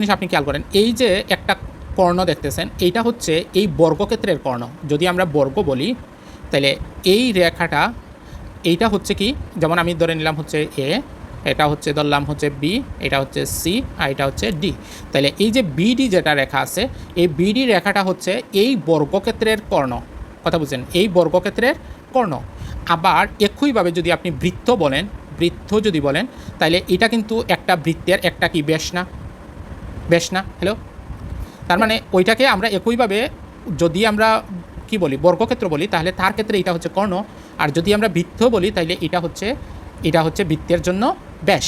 জিনিস আপনি খেয়াল করেন, এই যে একটা কর্ণ দেখতেছেন, এইটা হচ্ছে এই বর্গক্ষেত্রের কর্ণ। যদি আমরা বর্গ বলি, তাহলে এই রেখাটা, এইটা হচ্ছে কি, যেমন আমি ধরে নিলাম হচ্ছে এ, এটা হচ্ছে ধরলাম হচ্ছে বি, এটা হচ্ছে সি, আর এটা হচ্ছে ডি। তাহলে এই যে বিডি যেটা রেখা আছে, এই বিডি রেখাটা হচ্ছে এই বর্গক্ষেত্রের কর্ণ। কথা বুঝছেন? এই বর্গক্ষেত্রের কর্ণ। আবার একইভাবে যদি আপনি বৃত্ত বলেন, বৃত্ত যদি বলেন, তাহলে এটা কিন্তু একটা বৃত্তের একটা কি বেশ না। বেশ না হ্যালো তার মানে ওইটাকে আমরা একইভাবে যদি আমরা কি বলি, বর্গক্ষেত্র বলি, তাহলে তার ক্ষেত্রে এটা হচ্ছে কর্ণ, আর যদি আমরা বৃত্ত বলি তাহলে এটা হচ্ছে এটা হচ্ছে বৃত্তের জন্য ব্যাস।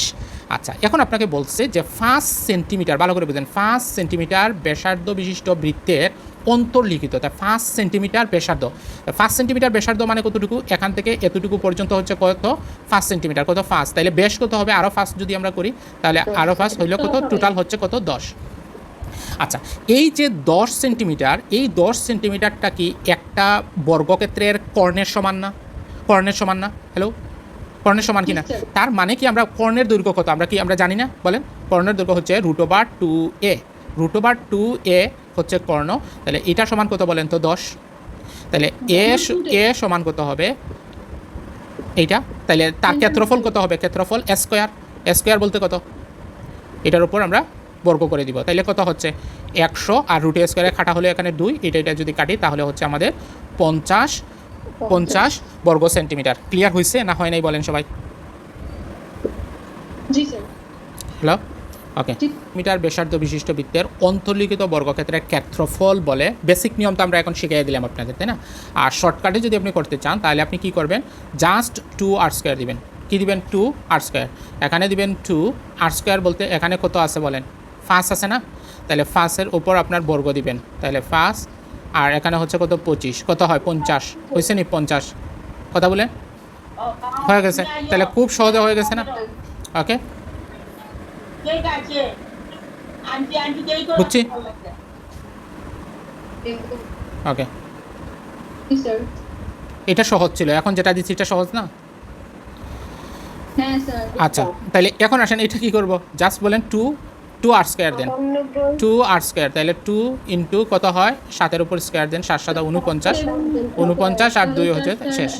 আচ্ছা এখন আপনাকে বলছে যে পাঁচ সেন্টিমিটার, ভালো করে বুঝেন, পাঁচ সেন্টিমিটার ব্যাসার্ধ বিশিষ্ট বৃত্তের অন্তর্লিখিত, তা পাঁচ সেন্টিমিটার ব্যাসার্ধ। পাঁচ সেন্টিমিটার ব্যাসার্ধ মানে কতটুকু? এখান থেকে এতটুকু পর্যন্ত হচ্ছে কত? পাঁচ সেন্টিমিটার, কত ফাঁস তাহলে বেশ কত হবে? আরও ফাস্ট যদি আমরা করি, তাহলে আরও ফাস্ট হইলে কত? টোটাল হচ্ছে কত? দশ। আচ্ছা এই যে দশ সেন্টিমিটার, এই দশ সেন্টিমিটারটা কি একটা বর্গক্ষেত্রের কর্ণের সমান না? কর্ণের সমান না? হ্যালো কর্ণের সমান কিনা? তার মানে কি আমরা কর্ণের দৈর্ঘ্য কত? আমরা কি আমরা জানি না? বলেন। কর্ণের দৈর্ঘ্য হচ্ছে root over two a root over two a হচ্ছে কর্ণ। তাহলে এটা সমান কত বলেন তো? দশ। তাহলে এ এ সমান কত হবে? এইটা। তাহলে তার ক্ষেত্রফল কত হবে? ক্ষেত্রফল স্কোয়ার স্কোয়ার বলতে কত? এটার উপর আমরা বর্গ করে দিব। তাইলে কত হচ্ছে? একশো। আর রুটে স্কোয়ারে খাটা হলে এখানে দুই। এটা এটা যদি কাটি তাহলে হচ্ছে আমাদের পঞ্চাশ। পঞ্চাশ বর্গ সেন্টিমিটার। ক্লিয়ার হয়েছে না হয় নাই বলেন সবাই? জি হ্যালো ওকে মিটার ব্যাসার্ধ বিশিষ্ট বৃত্তের অন্তর্লিখিত বর্গক্ষেত্রের ক্ষেত্রফল বলে বেসিক নিয়ম তো আমরা এখন শিখিয়ে দিলাম আপনাদের তাই না? আর শর্টকাটে যদি আপনি করতে চান তাহলে আপনি কি করবেন? জাস্ট টু আর স্কোয়ার দিবেন। কি দিবেন? টু আর স্কোয়ার এখানে দিবেন টু আর স্কোয়ার বলতে এখানে কত আছে বলেন? ফাঁস আছে না? তাহলে ফাঁসের উপর আপনার বর্গ দিবেন। তাহলে ফাঁস আর এখানে হচ্ছে কত? পঁচিশ। কত হয়? পঞ্চাশ। হয়েছে নি? পঞ্চাশ। কথা বলেন? হয়ে গেছে। তাহলে খুব সহজে হয়ে গেছে না? ওকে। বুঝছি। ওকে। এটা সহজ ছিল। এখন যেটা দিচ্ছি এটা সহজ না? হ্যাঁ আচ্ছা। তাহলে এখন আসেন এটা কি করব? জাস্ট বলেন two two r square then two r square তাহলে টু ইন্টু কত হয়? সাতের উপর স্কোয়ার দেন সাত সাদা উনপঞ্চাশ। উনপঞ্চাশ আর দুই হচ্ছে শেষ।